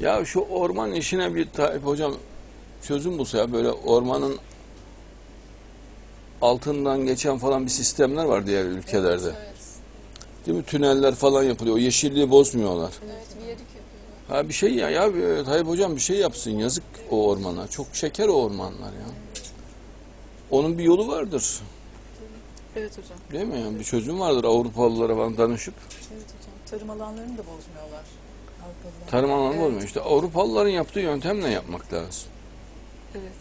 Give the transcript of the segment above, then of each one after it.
Ya şu orman işine bir Tayyip hocam çözüm bulsa ya böyle ormanın altından geçen falan bir sistemler var diğer ülkelerde. Evet. Değil mi? Tüneller falan yapılıyor. O yeşilliği bozmuyorlar. Evet bir yedik yapıyorlar. Ha bir şey ya, ya Tayyip hocam bir şey yapsın yazık o ormana. Çok şeker o ormanlar ya. Onun bir yolu vardır. Evet hocam. Değil mi? Yani bir çözüm vardır Avrupalılara falan danışıp. Evet hocam. Tarım alanlarını da bozmuyorlar. Avrupalılar. Tarım alanı Evet. olmuyor. İşte Avrupalıların yaptığı yöntemle yapmak lazım. Evet.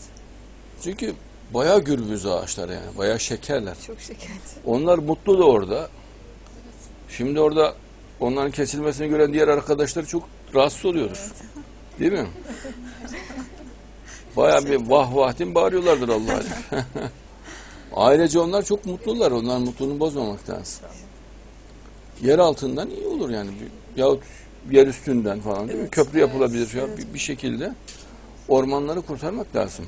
Çünkü bayağı gürbüz ağaçlar yani. Bayağı şekerler. Çok şekerli. Onlar mutlu da orada. Şimdi orada onların kesilmesini gören diğer arkadaşlar çok rahatsız oluyordur. Değil mi? Bayağı bir vah vah diye bağırıyorlardır Allah'a. Ailece onlar çok mutlular. Onlar mutluluğunu bozmamak lazım. Yer altından iyi olur yani. Yahut yer üstünden falan değil mi? Evet, Köprü yapılabilir ya evet. bir, bir şekilde. Ormanları kurtarmak lazım.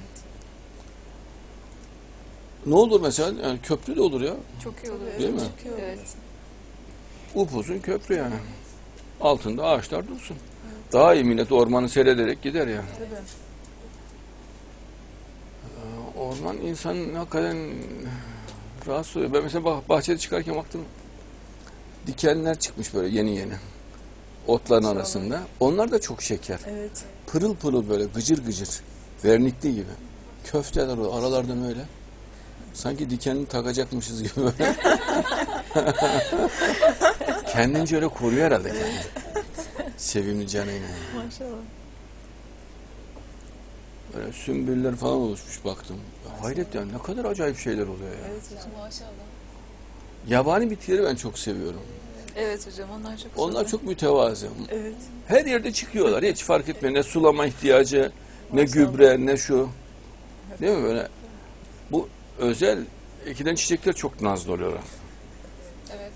Ne olur mesela? Yani köprü de olur ya. Çok iyi oluyor. Değil mi? Çok iyi olur. Evet. Upuzun köprü yani. Altında ağaçlar dursun. Daha iyi millet ormanı seyrederek gider ya. Tabii. Orman insanın hakikaten rahatsız oluyor. Ben mesela bah- bahçede çıkarken baktım dikenler çıkmış böyle yeni yeni. Otların Maşallah. arasında. Onlar da çok şeker. Evet. Pırıl pırıl böyle gıcır gıcır. Vernikli gibi. Köfteler o aralardan öyle. Sanki dikenini takacakmışız gibi böyle. Kendince öyle koruyor herhalde kendini. Sevimli canıyla. Maşallah. Böyle sümbüller falan oluşmuş baktım. Ya hayret yani ne kadar acayip şeyler oluyor ya. Evet hocam. Maşallah. Yabani bitkileri ben çok seviyorum. Evet hocam onlar çok Onlar güzel. çok mütevazı. Evet. Her yerde çıkıyorlar. Hiç fark etmiyor. Ne sulama ihtiyacı, ne gübre, ne şu. Değil mi böyle? Bu özel ekilen çiçekler çok nazlı oluyorlar. Evet.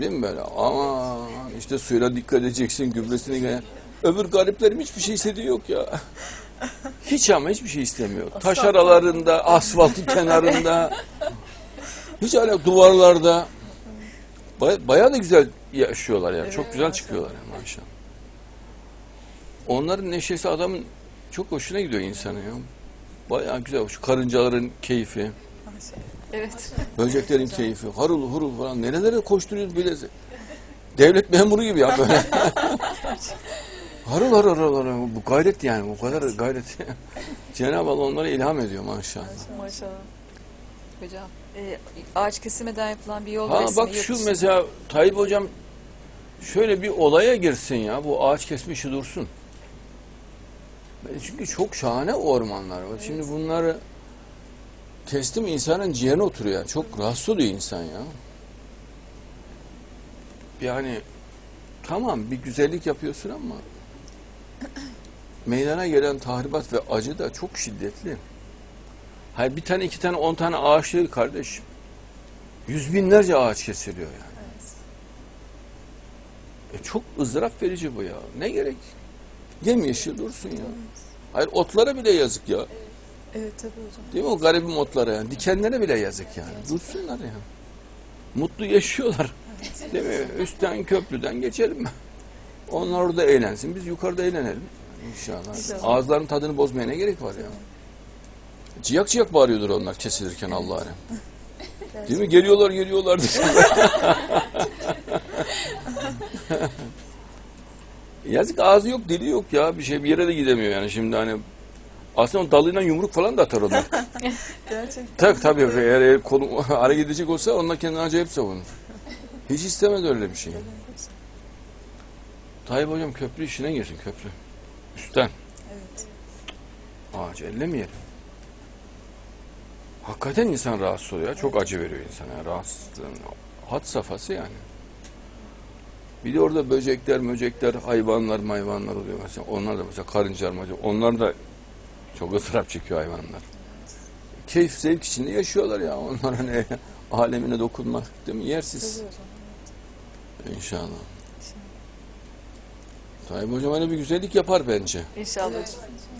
Değil mi böyle? Ama işte suyuna dikkat edeceksin, gübresini. Öbür gariplerim hiçbir şey istediği yok ya. Hiç ama hiçbir şey istemiyor. Taş aralarında, asfaltın kenarında, hiç öyle duvarlarda. Baya, bayağı da güzel yaşıyorlar yani. Çok Evet, güzel maşallah. çıkıyorlar yani maşallah. Onların neşesi adamın çok hoşuna gidiyor insanı ya. Bayağı güzel. Şu karıncaların keyfi. Evet. böceklerin keyfi, harul hurul falan. Nerelere koşturuyoruz bile. Devlet memuru gibi ya böyle. harul harul harul harul. Bu gayret yani. Bu kadar gayret. Cenab-ı Allah onlara ilham ediyor maşallah. Maşallah. Hocam. E, ağaç kesimeden yapılan bir yol Ha resmi. bak şu mesela Tayyip hocam şöyle bir olaya girsin ya. Bu ağaç kesme işi dursun. Çünkü çok şahane ormanlar var. Şimdi bunları kestim insanın ciğerine oturuyor. Yani. Çok rahatsız oluyor insan ya. Yani tamam bir güzellik yapıyorsun ama meydana gelen tahribat ve acı da çok şiddetli. Hayır bir tane iki tane on tane ağaç değil kardeşim. Yüz binlerce ağaç kesiliyor yani. E çok ızdırap verici bu ya. Ne gerek? Yemyeşil dursun ya. Hayır otlara bile yazık ya. Evet tabii hocam. Değil mi o garibim otlara yani. Dikenlere bile yazık yani. Dursunlar ya. Mutlu yaşıyorlar. Değil mi? Üstten köprüden geçelim. Onlar orada eğlensin. Biz yukarıda eğlenelim. İnşallah. İnşallah. Ağızların tadını bozmaya ne gerek var ya? Ciyak ciyak bağırıyordur onlar kesilirken Allah'a. Değil mi? Geliyorlar geliyorlar. Yazık ağzı yok dili yok ya bir şey bir yere de gidemiyor yani şimdi hani aslında o dalıyla yumruk falan da atar onlar. Gerçekten. tak tabii eğer kolum hareket edecek olsa onlar kendini acayip savunur. Hiç istemedi öyle bir şey. Tayyip hocam köprü işine girsin köprü. Üstten. Evet. Ağaç ellemeyelim. Hakikaten insan rahatsız oluyor. ya. Çok acı veriyor insana. Rahatsızlığın hat safhası yani. Bir de orada böcekler, möcekler, hayvanlar, mayvanlar oluyor mesela. Onlar da mesela karıncalar, macar, onlar da çok ıstırap çekiyor hayvanlar. Keyif, zevk içinde yaşıyorlar ya. Onlar hani alemine dokunmak değil mi? Yersiz. İnşallah. Tayyip hocam öyle bir güzellik yapar bence. İnşallah.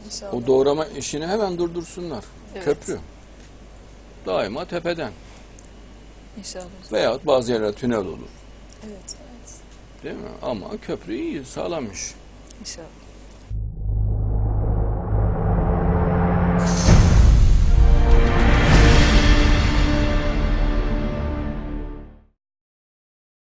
İnşallah. O doğrama işini hemen durdursunlar. Evet. Köprü. Daima tepeden. İnşallah. Veyahut bazı yerler tünel olur. Evet. Değil mi? Ama köprü iyi, sağlammış. İnşallah.